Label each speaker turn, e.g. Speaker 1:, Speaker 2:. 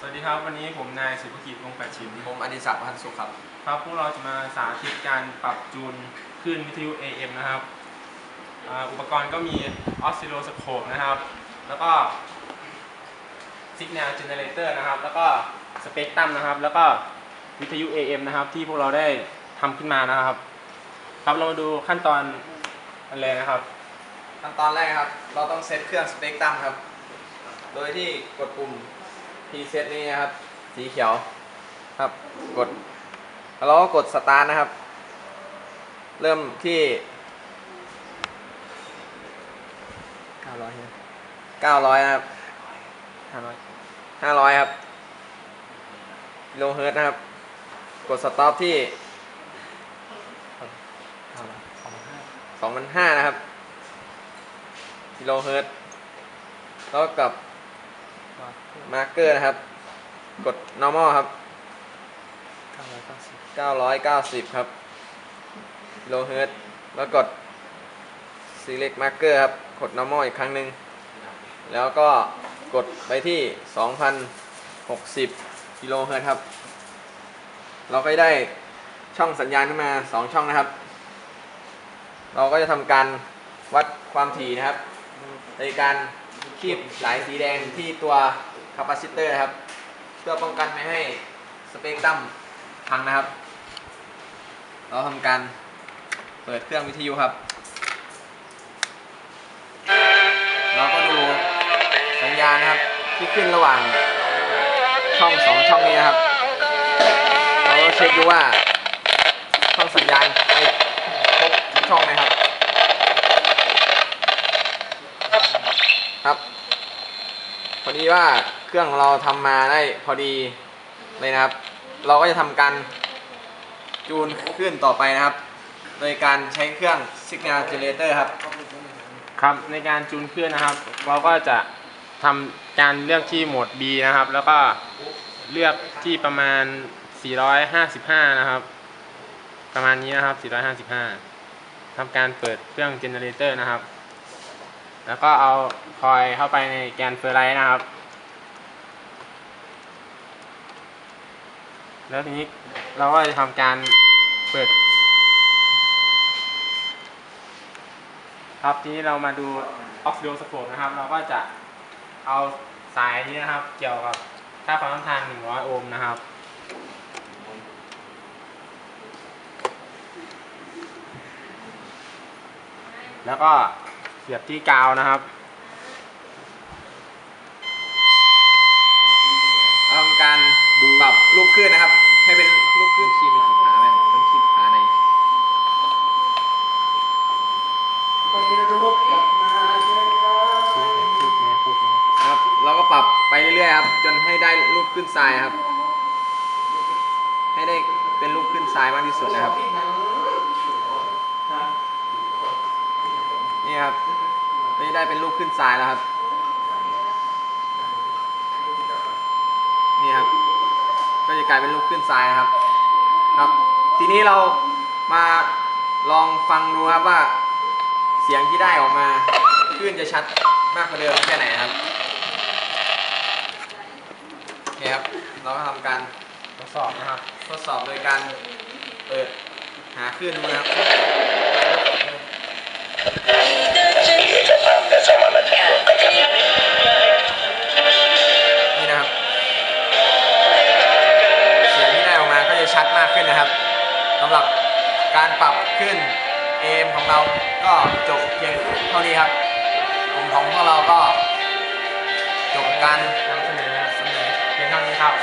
Speaker 1: สวัสดีครับ วันนี้ผมนายสุภกิจวงศ์แปดชิม
Speaker 2: ผมอดิศักดิ์พันสุขครับ
Speaker 1: ครับพวกเราจะมาสาธิตการปรับจูนคลื่นวิทยุ AM นะครับอ่าอุปกรณ์ก็มีออสซิโลสโคปนะครับ แล้วก็ซิกแนลเจเนเรเตอร์นะครับ แล้วก็สเปกตรัมนะครับ แล้วก็วิทยุ AM นะครับ ที่พวกเราได้ทำขึ้นมานะครับ ครับเรามาดูขั้นตอนกันเลยนะครับ
Speaker 2: ขั้นตอนแรกครับ เราต้องเซตเครื่องสเปกตรัมครับ โดยที่กดปุ่ม preset นี้นะครับ สีเขียวครับ กดแล้วเราก็กดสตาร์ทนะครับ เริ่มที่900 900นะครับ
Speaker 1: 500
Speaker 2: 500ครับกิโลเฮิรตซ์นะครับ กดสต็อปที่2,500นะครับกิโลเฮิรตซ์แล้วกับ มาร์เกอร์นะครับ กด normal ครับ 990 ครับกิโลเฮิรตซ์แล้วกด select marker ครับ กด normal อีกครั้งหนึ่ง แล้วก็กดไปที่ 2,060 กิโลเฮิรตซ์ครับ เราก็จะได้ช่องสัญญาณขึ้นมา 2 ช่องนะครับ เราก็จะทำการวัดความถี่นะครับ ในการ คีบสายสีแดงที่ตัวคาปาซิเตอร์นะครับ เพื่อป้องกันไม่ให้สเปกตรัมพังนะครับ เราทำการเปิดเครื่องวิทยุครับ เราก็ดูสัญญาณนะครับที่ขึ้นระหว่างช่องสองช่องนี้นะครับ เราก็เช็คดูว่าช่องสัญญาณไปครบทุกช่องไหมครับ พอดีว่าเครื่องของเราทำมาได้พอดีเลยนะครับ เราก็จะทำการจูนขึ้นต่อไปนะครับ โดยการใช้เครื่อง Signal Generator ครับ
Speaker 1: ครับในการจูนเครื่องนะครับ เราก็จะทำการเลือกที่โหมด B นะครับ แล้วก็เลือกที่ประมาณ 455 นะครับ ประมาณนี้นะครับ 455ทำการเปิดเครื่องเจเนเรเตอร์นะครับ แล้วก็เอาคอยเข้าไปในแกนเฟอร์ไลท์นะครับ แล้วทีนี้เราก็จะทำการเปิด ครับทีนี้เรามาดูออกซิโดสโคปนะครับ เราก็จะเอาสายนี้นะครับ เกี่ยวกับค่าความต้านทาน 100 โอห์มนะครับแล้วก็ สียบที่กาวนะครับ
Speaker 2: เราทำการปรับลูกขึ้นนะครับ ให้เป็นลูกขึ้นคีบเป็นขีดขาไหมเป็นขีดขาในครับเราก็ปรับไปเรื่อยๆครับ จนให้ได้ลูกขึ้นทรายครับ ให้ได้เป็นลูกขึ้นทรายมากที่สุดนะครับ นี่ครับไม่ได้เป็นลูกขึ้นทรายแล้วครับ นี่ครับ ก็จะกลายเป็นลูกขึ้นทรายนะครับ ครับ ทีนี้เรามาลองฟังดูครับว่า เสียงที่ได้ออกมาคลื่นจะชัดมากกว่าเดิมแค่ไหนครับโอเคครับ เราก็ทำการ
Speaker 1: ทดสอบนะครับ
Speaker 2: ทดสอบโดยการเปิดหาคลื่นดูนะครับ สำหรับการปรับขึ้นเอมของเราก็จบเพียงเท่านี้ครับกลุ่มของพวกเราก็จบการ
Speaker 1: นำเสนอ
Speaker 2: เสนอ
Speaker 1: เพียงเท่านี้ครับ